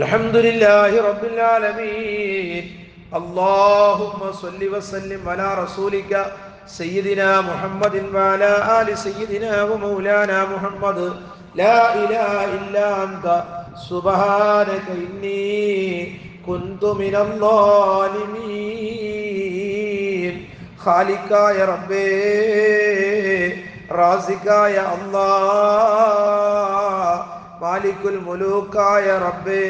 الحمد لله رب العالمين اللهم صل وسلم على رسولك سيدنا محمد وعلى آل سيدنا ومولانا محمد لا إله إلا أنت سبحانك إني كنت من الظالمين خالق يا ربي رازق يا الله മാലിക്കുൽ മുലൂക്കായ റബ്ബേ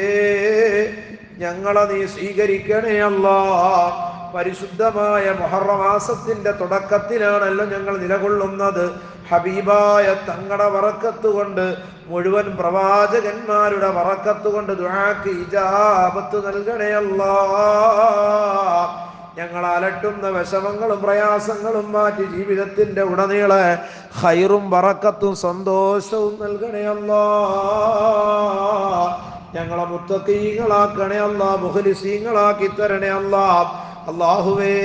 ഞങ്ങളെ നീ സ്വീകരിക്കണേ അല്ലാ. പരിശുദ്ധമായ മൊഹറമാസത്തിന്റെ തുടക്കത്തിലാണല്ലോ ഞങ്ങൾ നിലകൊള്ളുന്നത്. ഹബീബായ തങ്ങളുടെ വറക്കത്ത് കൊണ്ട് മുഴുവൻ പ്രവാചകന്മാരുടെ വറക്കത്ത് കൊണ്ട് ദുആക്ക് ഇജാബത്ത് നൽകണേ അല്ലാ. ഞങ്ങൾ അലട്ടുന്ന വിഷമങ്ങളും പ്രയാസങ്ങളും മാറ്റി ജീവിതത്തിന്റെ ഉടനീളെ ഹൈറും വറക്കത്തും സന്തോഷവും നൽകണേ അല്ലാ. ഞങ്ങളെ മുത്തക്കീങ്ങളാക്കണേ അല്ലാ മുഖലിസീങ്ങളാക്കി തരണേ അല്ലാ. അള്ളാഹുവേ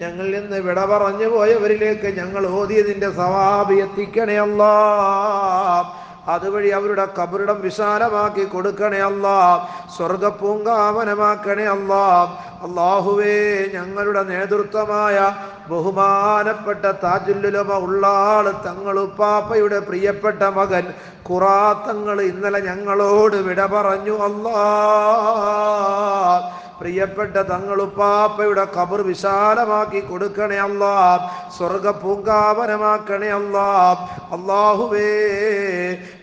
ഞങ്ങളിൽ നിന്ന് വിട പറഞ്ഞു പോയവരിലേക്ക് ഞങ്ങൾ ഓതിയതിന്റെ സവാബി എത്തിക്കണേ അല്ലാ. അതുവഴി അവരുടെ കബറിടം വിശാലമാക്കി കൊടുക്കണേ അല്ല സ്വർഗപ്പൂങ്കാമനമാക്കണേ അല്ല അള്ളാഹുവേ ഞങ്ങളുടെ നേതൃത്വമായ ബഹുമാനപ്പെട്ട താജുല്ലുലമ ഉള്ളാൾ തങ്ങളുപ്പാപ്പയുടെ പ്രിയപ്പെട്ട മകൻ. കുറാത്തങ്ങൾ ഇന്നലെ ഞങ്ങളോട് വിട പറഞ്ഞു അല്ലാ പ്രിയപ്പെട്ട തങ്ങളുപ്പാപ്പയുടെ കബർ വിശാലമാക്കി കൊടുക്കണേ അല്ലാ. സ്വർഗ പൂങ്കാവനമാക്കണേ അല്ലാ. അള്ളാഹുവേ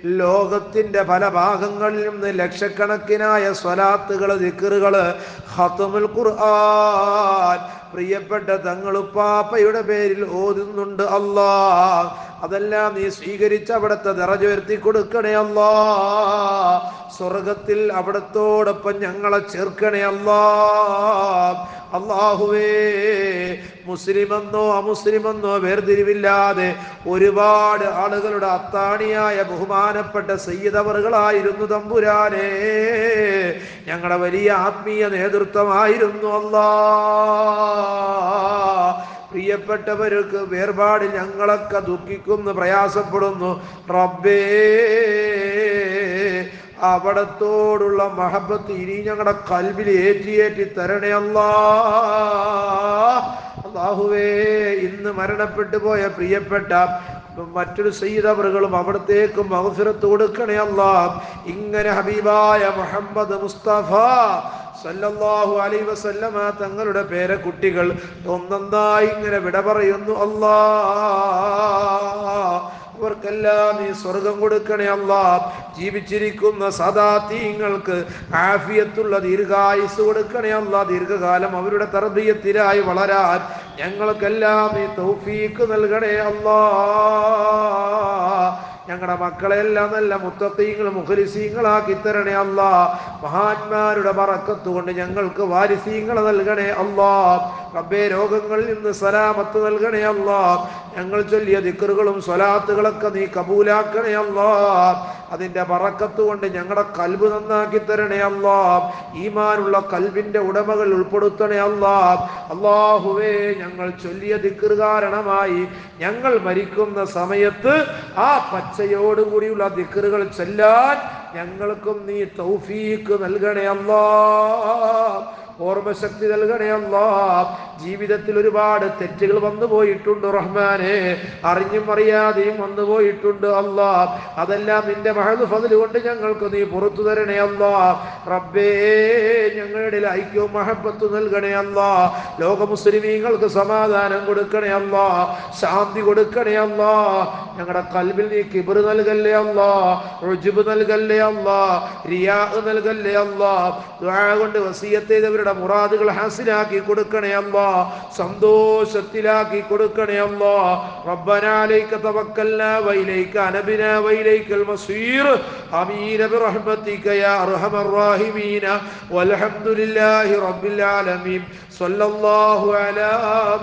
ലോകത്തിന്റെ പല ഭാഗങ്ങളിൽ നിന്ന് ലക്ഷക്കണക്കിനായ സ്വലാത്തുകൾ ദിക്കറുകൾ ഹത്തുമുൽ ഖുർആൻ പ്രിയപ്പെട്ട തങ്ങളുപ്പാപ്പയുടെ പേരിൽ ഓതുന്നുണ്ട് അല്ലാ. അതെല്ലാം നീ സ്വീകരിച്ച് അവിടുത്തെ നിറഞ്ഞു വരുത്തി കൊടുക്കണേ അല്ലാ. സ്വർഗത്തിൽ അവിടത്തോടൊപ്പം ഞങ്ങളെ ചേർക്കണേ അല്ലാ. അള്ളാഹുവേ മുസ്ലിമെന്നോ അമുസ്ലിമെന്നോ വേർതിരിവില്ലാതെ ഒരുപാട് ആളുകളുടെ അത്താണിയായ ബഹുമാനപ്പെട്ട സയ്യിദവറുകളായിരുന്നു തമ്പുരാനെ. ഞങ്ങളുടെ വലിയ ആത്മീയ നേതൃത്വമായിരുന്നു അല്ലാ. പ്രിയപ്പെട്ടവർക്ക് വേർപാട് ഞങ്ങളൊക്കെ ദുഃഖിക്കുന്നു പ്രയാസപ്പെടുന്നു. റബ്ബേ അവിടത്തോടുള്ള മഹബത്ത് ഇനി ഞങ്ങളുടെ കൽവിൽ ഏറ്റിയേറ്റി തരണേ അല്ലാ. അള്ളാഹുവേ ഇന്ന് മരണപ്പെട്ടു പോയ പ്രിയപ്പെട്ട മറ്റൊരു സയ്യിദവറുകളും അവിടത്തേക്കും മഹഫിറത്ത് കൊടുക്കണേ അല്ല. ഇങ്ങനെ ഹബീബായ മുഹമ്മദ് മുസ്തഫ സല്ലല്ലാഹു അലൈ വസല്ലമ തങ്ങളുടെ പേരക്കുട്ടികൾ ഒന്നൊന്നായി ഇങ്ങനെ വിട പറയുന്നു അല്ലാ. അവർക്കെല്ലാം നീ സ്വർഗം കൊടുക്കണേ അല്ല. ജീവിച്ചിരിക്കുന്ന സദാതീങ്ങൾക്ക് ആഫിയത്തുള്ള ദീർഘായുസ് കൊടുക്കണേ അല്ല. ദീർഘകാലം അവരുടെ തർബീയത്തിലായി വളരാൻ ഞങ്ങൾക്കെല്ലാം നീ തൗഫീക്ക് നൽകണേ അല്ലാ. ഞങ്ങളുടെ മക്കളെല്ലാം നല്ല മുത്തത്തീങ്ങൾ മുഖലിസീങ്ങളാക്കി തരണേ അല്ല. മഹാന്മാരുടെ പറക്കത്ത് കൊണ്ട് ഞങ്ങൾക്ക് വാരിസീങ്ങൾ നൽകണേ അല്ലാ. റബ്ബേ രോഗങ്ങളിൽ നിന്ന് സലാമത്ത് നൽകണേ അല്ല. ഞങ്ങൾ ചൊല്ലിയ ദിക്കറുകളും സ്വലാത്തുകളൊക്കെ നീ കബൂലാക്കണേ അല്ലാ. അതിന്റെ പറക്കത്ത് കൊണ്ട് ഞങ്ങളുടെ കൽബ് നന്നാക്കി തരണേ അല്ലാ. ഈമാനുള്ള കൽബിന്റെ ഉടമകൾ ഉൾപ്പെടുത്തണേ അല്ലാ. അള്ളാഹുവേ ഞങ്ങൾ ചൊല്ലിയ ദിക്കറ് കാരണമായി ഞങ്ങൾ മരിക്കുന്ന സമയത്ത് ആ പച്ചയോടുകൂടിയുള്ള ദിക്കറുകൾ ചെല്ലാൻ ഞങ്ങൾക്കും നീ തൗഫീക്ക് നൽകണേ അല്ലാ ഓർമ്മശക്തി നൽകണേ ജീവിതത്തിൽ ഒരുപാട് തെറ്റുകൾ വന്നു പോയിട്ടുണ്ട് റഹ്മാനെ. അറിഞ്ഞും അറിയാതെയും വന്നു പോയിട്ടുണ്ട് അല്ലാ. അതെല്ലാം നിന്റെ മഹദ് ഫതിൽ കൊണ്ട് ഞങ്ങൾക്ക് നീ പുറത്തു തരണേ അല്ലാ. റബ്ബേ ഞങ്ങളുടെ ഐക്യവും മഹബത്ത് നൽകണേ അല്ലാ. ലോക മുസ്ലിമീങ്ങൾക്ക് സമാധാനം കൊടുക്കണേ അല്ലാ. ശാന്തി കൊടുക്കണേ അല്ലാ. ഞങ്ങളുടെ കൽവിൽ നീ കിബർ നൽകല്ലേ അല്ലാ. റുജുബ് നൽകല്ലേ അല്ലാ. റിയാ നൽകല്ലേ അല്ലാ. കൊണ്ട് വസീയത്തെ മുറാദുകൾ ഹാസിലാക്കി കൊടുക്കണേ അല്ലാ സന്തോഷത്തിലാക്കി കൊടുക്കണേ അല്ലാ റബ്ബന അലൈക തവക്കൽനാ വൈലൈക അനബിനാ വൈലൈക്കൽ മസീർ ആമീൻ ബിറഹ്മതിക യാ അർഹമർ റഹീമീൻ വൽഹംദുലില്ലാഹി റബ്ബിൽ ആലമീൻ സല്ലല്ലാഹു അലാ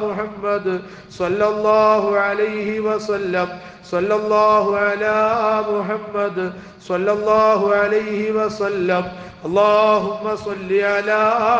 മുഹമ്മദ് സല്ലല്ലാഹു അലൈഹി വസല്ലം صلى الله على محمد صلى الله عليه وسلم اللهم صل على